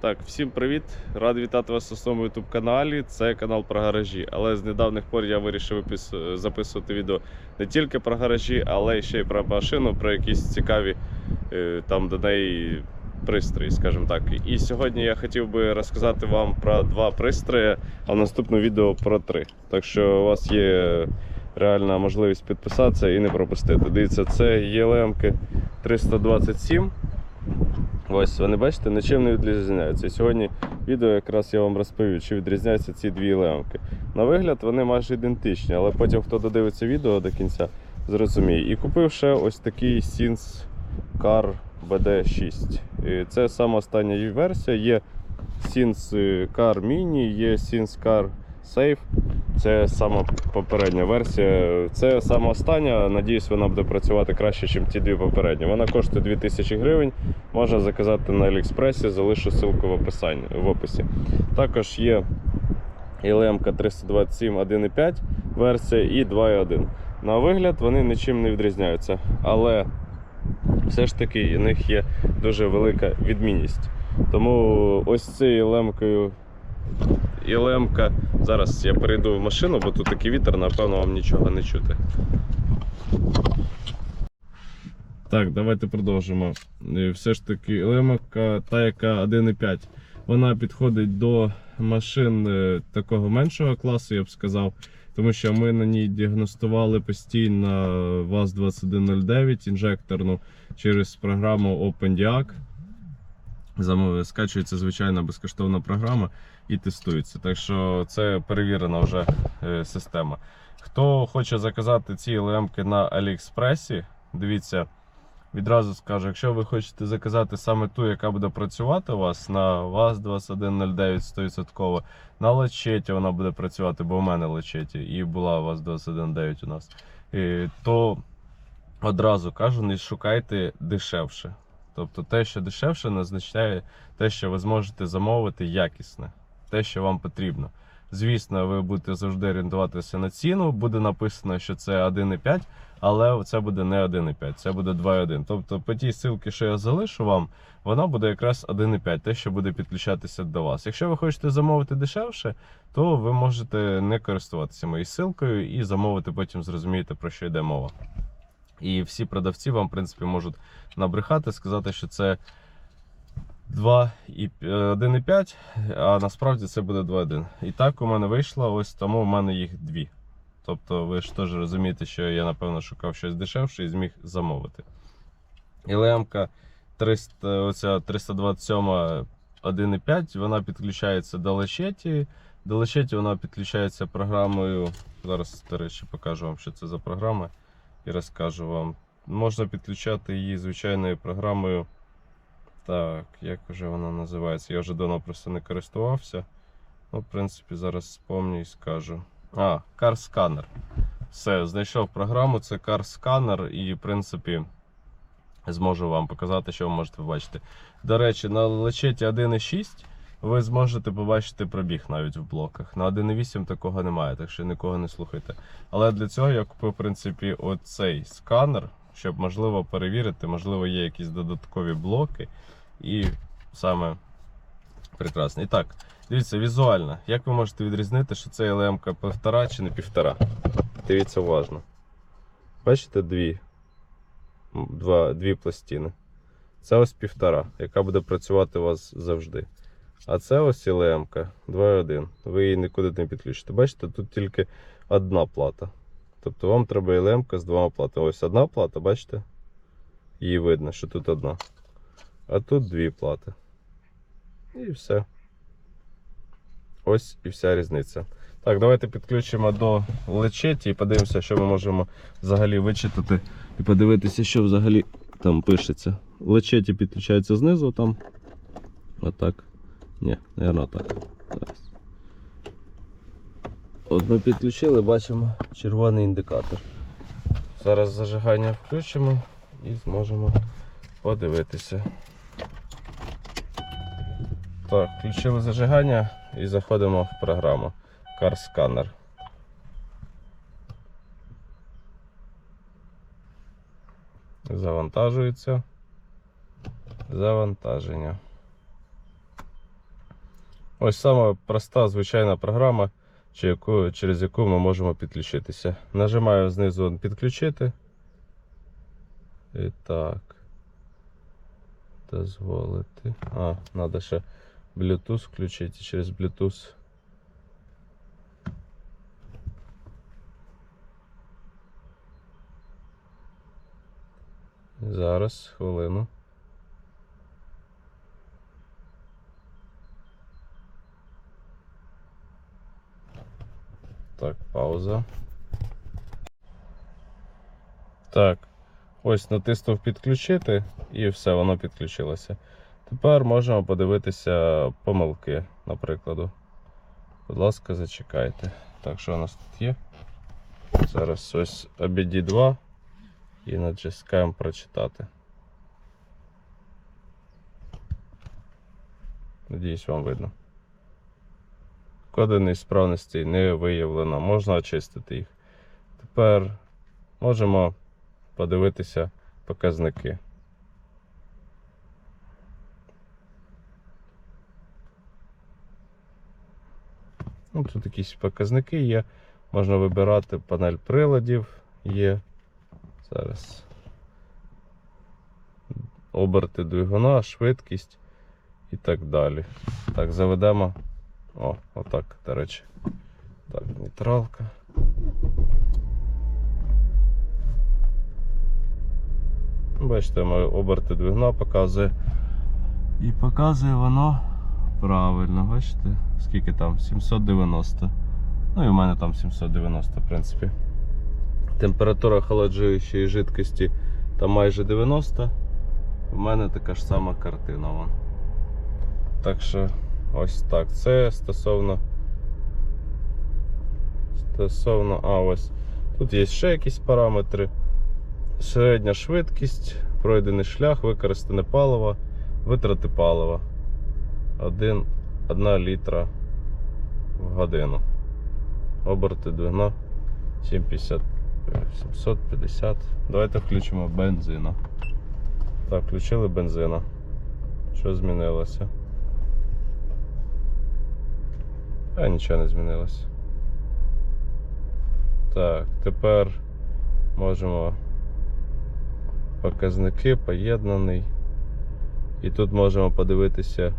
Так, всім привіт! Радий вітати вас на своєму youtube каналі. Це канал про гаражі. Але з недавніх пор я вирішив записувати відео не тільки про гаражі, але ще й про машину, про якісь цікаві е, там до неї пристрої, скажімо так. І сьогодні я хотів би розказати вам про два пристрої, а в наступному відео про три. Так що у вас є реальна можливість підписатися і не пропустити. Дивіться, це ELM 327. Ось, вони бачите, нічим не відрізняються. І сьогодні відео якраз я вам розповів, чи відрізняються ці дві лемки. На вигляд вони майже ідентичні, але потім хто додивиться відео до кінця, зрозуміє. І купив ще ось такий Sins Car BD6. І це саме остання версія. Є Sins Car Mini, є Sins Car Safe. Це сама попередня версія. Це сама остання. Надіюсь, вона буде працювати краще, ніж ті дві попередні. Вона коштує 2000 гривень. Можна заказати на Аліекспресі, залишу ссылку в описанні в описі. Також є LM 327 1.5 версія і 2.1. На вигляд вони нічим не відрізняються, але все ж таки у них є дуже велика відмінність. Тому ось цією лемкою і. Зараз я перейду в машину, бо тут такий вітер, напевно, вам нічого не чути. Так, давайте продовжимо. Все ж таки, лемка, та яка 1.5, вона підходить до машин е, такого меншого класу, я б сказав. Тому що ми на ній діагностували постійно ВАЗ-2109 інжекторну через програму OpenDiag. Скачується звичайна безкоштовна програма і тестується. Так що це перевірена вже е, система. Хто хоче заказати ці лемки на Аліекспресі, дивіться, відразу скажу, якщо ви хочете заказати саме ту, яка буде працювати у вас на ВАЗ-2109 100%, на лечеті вона буде працювати, бо у мене лечеті і була ВАЗ-2109 у нас, то одразу кажу, не шукайте дешевше. Тобто те, що дешевше, означає те, що ви зможете замовити якісне, те, що вам потрібно. Звісно, ви будете завжди орієнтуватися на ціну. Буде написано, що це 1,5, але це буде не 1,5, це буде 2,1. Тобто, по тій ссылці, що я залишу вам, вона буде якраз 1,5, те, що буде підключатися до вас. Якщо ви хочете замовити дешевше, то ви можете не користуватися моєю ссылкою і замовити потім зрозумієте, про що йде мова. І всі продавці вам, в принципі, можуть набрехати, сказати, що це 2 і 1,5, а насправді це буде 2,1. І так у мене вийшло, ось тому в мене їх дві. Тобто ви ж теж розумієте, що я напевно шукав щось дешевше і зміг замовити. І лемка 327 1,5, вона підключається до лечеті. До лечеті вона підключається програмою. Зараз, до речі, покажу вам, що це за програма, і розкажу вам. Можна підключати її звичайною програмою. Так, як вже вона називається? Я вже давно просто не користувався. Ну, в принципі, зараз спомню і скажу. А, Car Scanner. Все, знайшов програму, це Car Scanner, і, в принципі, зможу вам показати, що ви можете побачити. До речі, на лечеті 1.6 ви зможете побачити пробіг навіть в блоках. На 1.8 такого немає, так що нікого не слухайте. Але для цього я купив, в принципі, оцей сканер, щоб можливо перевірити, можливо, є якісь додаткові блоки. І саме прекрасно. І так, дивіться, візуально. Як ви можете відрізнити, що це ЛМК півтора чи не півтора? Дивіться уважно. Бачите дві, два, дві пластини. Це ось півтора, яка буде працювати у вас завжди. А це ось ЛМК 2.1. Ви її нікуди не підключите. Бачите, тут тільки одна плата. Тобто вам треба ЛМК з двома платами. Ось одна плата, бачите? Її видно, що тут одна. А тут дві плати. І все. Ось і вся різниця. Так, давайте підключимо до лечеті і подивимося, що ми можемо взагалі вичитати і подивитися, що взагалі там пишеться. Лечеті підключається знизу там. Отак. Ні, мабуть, так. От ми підключили, бачимо червоний індикатор. Зараз зажигання включимо і зможемо подивитися. Так, включили зажигання і заходимо в програму Car Scanner. Завантажується. Завантаження. Ось сама проста звичайна програма, через яку ми можемо підключитися. Нажимаю знизу підключити. І так. Дозволити. А, треба ще Bluetooth включити через Bluetooth. Зараз, хвилину. Так, пауза. Так. Ось натиснув підключити і все, воно підключилося. Тепер можемо подивитися помилки, наприклад. Будь ласка, зачекайте. Так, що у нас тут є? Зараз ось обіді 2 і натискаємо прочитати. Надіюсь, вам видно. Коди несправності не виявлено, можна очистити їх. Тепер можемо подивитися показники. Ну, тут якісь показники є. Можна вибирати панель приладів є. Зараз. Оберти двигуна, швидкість і так далі. Так, заведемо. О, отак, до речі. Так, нейтралка. Бачите, оберти двигуна показує. І показує воно правильно, бачите? Скільки там? 790. Ну і в мене там 790, в принципі. Температура охолоджуючої жидкості там майже 90. У мене така ж сама картина. Вон. Так що ось так. Це стосовно. Стосовно. А, ось. Тут є ще якісь параметри. Середня швидкість, пройдений шлях, використане паливо, витрати палива. 1, 1 літра в годину. Оберти двигуна 750, 750. Давайте включимо бензина. Так, включили бензина. Що змінилося? А нічого не змінилося. Так, тепер можемо показники, поєднаний. І тут можемо подивитися,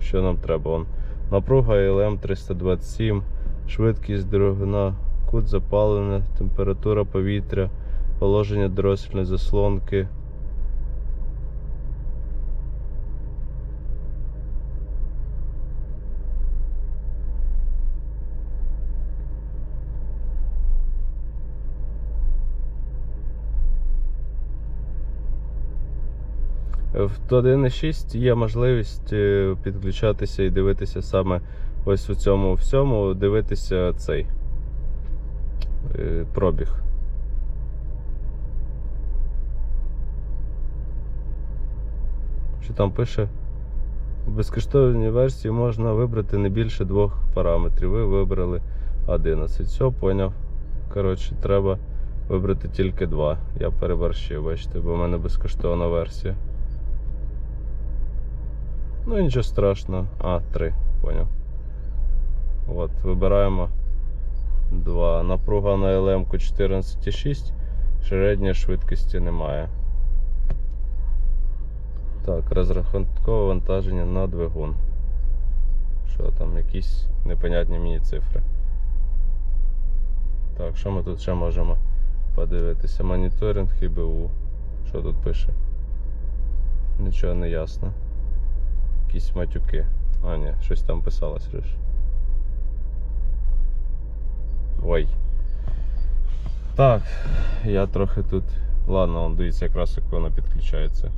що нам треба. Вон, напруга LM 327, швидкість двигуна, кут запалення, температура повітря, положення дроссельної заслонки. В 1.6 є можливість е, підключатися і дивитися саме ось у цьому всьому, дивитися цей е, пробіг. Що там пише? У безкоштовній версії можна вибрати не більше двох параметрів. Ви вибрали 11. Все, поняв. Коротше, треба вибрати тільки два. Я переборщив, бачите, бо в мене безкоштовна версія. Ну нічого страшного. А, 3, поняв. От, вибираємо 2. Напруга на LM 14,6, середньої швидкості немає. Так, розрахункове вантаження на двигун. Що там, якісь непонятні мені цифри. Так, що ми тут ще можемо подивитися? Моніторинг ІБУ. Що тут пише? Нічого не ясно якісь матюки. А, ні, щось там писалось лиш. Ой. Так, я трохи тут. Ладно, он дивіться, якраз як воно підключається.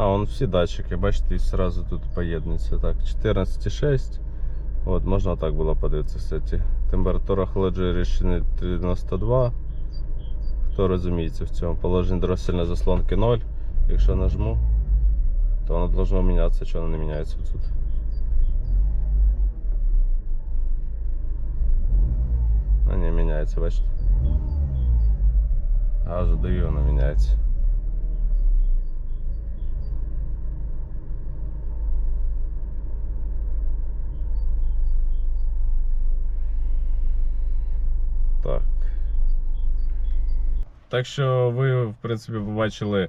А, вон всі датчики, бачите, і одразу тут поєднуються. Так, 14,6. От, можна так було подивитися, кстати. Температура охолодження рішення 92. Хто розуміється в цьому? Положення дроссельної заслонки 0. Якщо нажму, то воно должно мінятися, чого воно не міняється тут. А не міняється, бачите. Газу даю, воно міняється. Так що ви, в принципі, побачили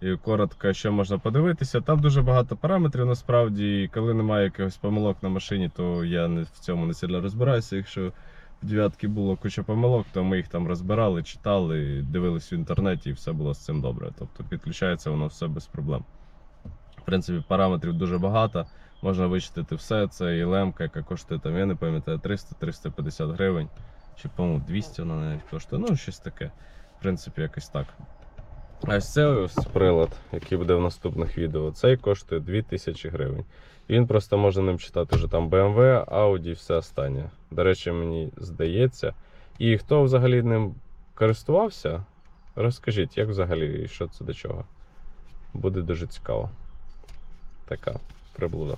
і коротко, що можна подивитися. Там дуже багато параметрів насправді. І коли немає якихось помилок на машині, то я в цьому не сильно розбираюся. Якщо в дев'ятки було куча помилок, то ми їх там розбирали, читали, дивились в інтернеті, і все було з цим добре. Тобто підключається воно все без проблем. В принципі, параметрів дуже багато. Можна вичитати все. Це і лемка, яка коштує там, я не пам'ятаю, 300-350 гривень. Чи, по-моєму, 200 вона навіть коштує. Ну, щось таке. Принципі, якось так. А ось це ось прилад, який буде в наступних відео. Цей коштує 2000 гривень. Він просто може ним читати вже там BMW, Audi і все останнє. До речі, мені здається. І хто взагалі ним користувався, розкажіть, як взагалі і що це до чого. Буде дуже цікаво. Така приблуда.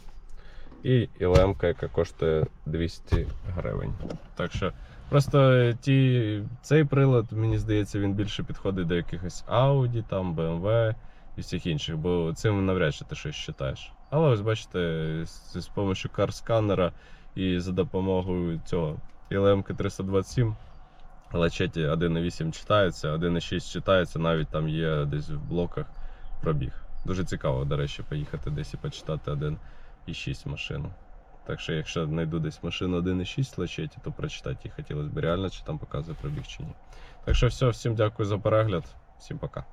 І ілемка, яка коштує 200 гривень. Так що Просто ті, цей прилад, мені здається, він більше підходить до якихось Audi, там, BMW і всіх інших, бо цим навряд чи ти щось читаєш. Але ось бачите, з, з допомогою карсканера і за допомогою цього LMK 327 лачеті 1.8 читається, 1.6 читається, навіть там є десь в блоках пробіг. Дуже цікаво, до речі, поїхати десь і почитати 1.6 машину. Так що, якщо знайду десь машину 1.6 лачеті, то прочитати її хотілося б реально, чи там показує пробіг чи ні. Так що все, всім дякую за перегляд, всім пока.